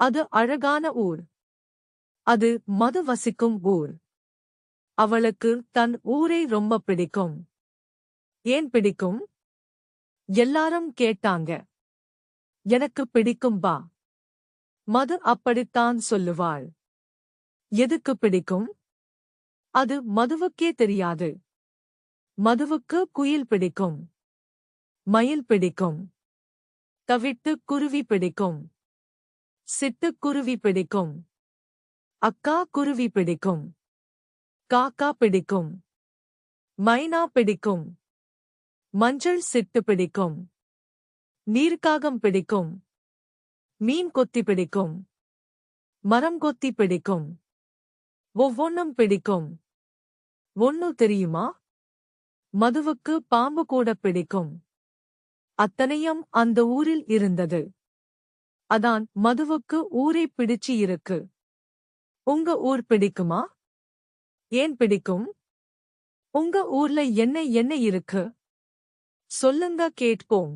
அது அழகான ஊர். அது மது வசிக்கும் ஊர். அவளுக்கு தன் ஊரை ரொம்ப பிடிக்கும். ஏன் பிடிக்கும்? எல்லாரும் கேட்டாங்க. எனக்கு பிடிக்கும் பா. மது அப்படித்தான் சொல்லுவாள். எதுக்கு பிடிக்கும்? அது மதுவுக்கே தெரியாது. மதுவுக்கு குயில் பிடிக்கும். மயில் பிடிக்கும். தவிட்டு குருவி பிடிக்கும். சிட்டுக்குருவி பிடிக்கும். அக்கா குருவி பிடிக்கும். காக்கா பிடிக்கும். மைனா பிடிக்கும். மஞ்சள் சிட்டு பிடிக்கும். நீர்க்காகம் பிடிக்கும். மீன் கொத்தி பிடிக்கும். மரம் கொத்தி பிடிக்கும். ஒவ்வொன்னும் பிடிக்கும். ஒன்னு தெரியுமா? மதுவுக்கு பாம்பு கூட பிடிக்கும். அத்தனையும் அந்த ஊரில் இருந்தது. அதான் மதுவுக்கு ஊரை பிடிச்சு இருக்கு. உங்க ஊர் பிடிக்குமா? ஏன் பிடிக்கும்? உங்க ஊர்ல என்ன என்ன இருக்கு? சொல்லுங்க கேட்போம்.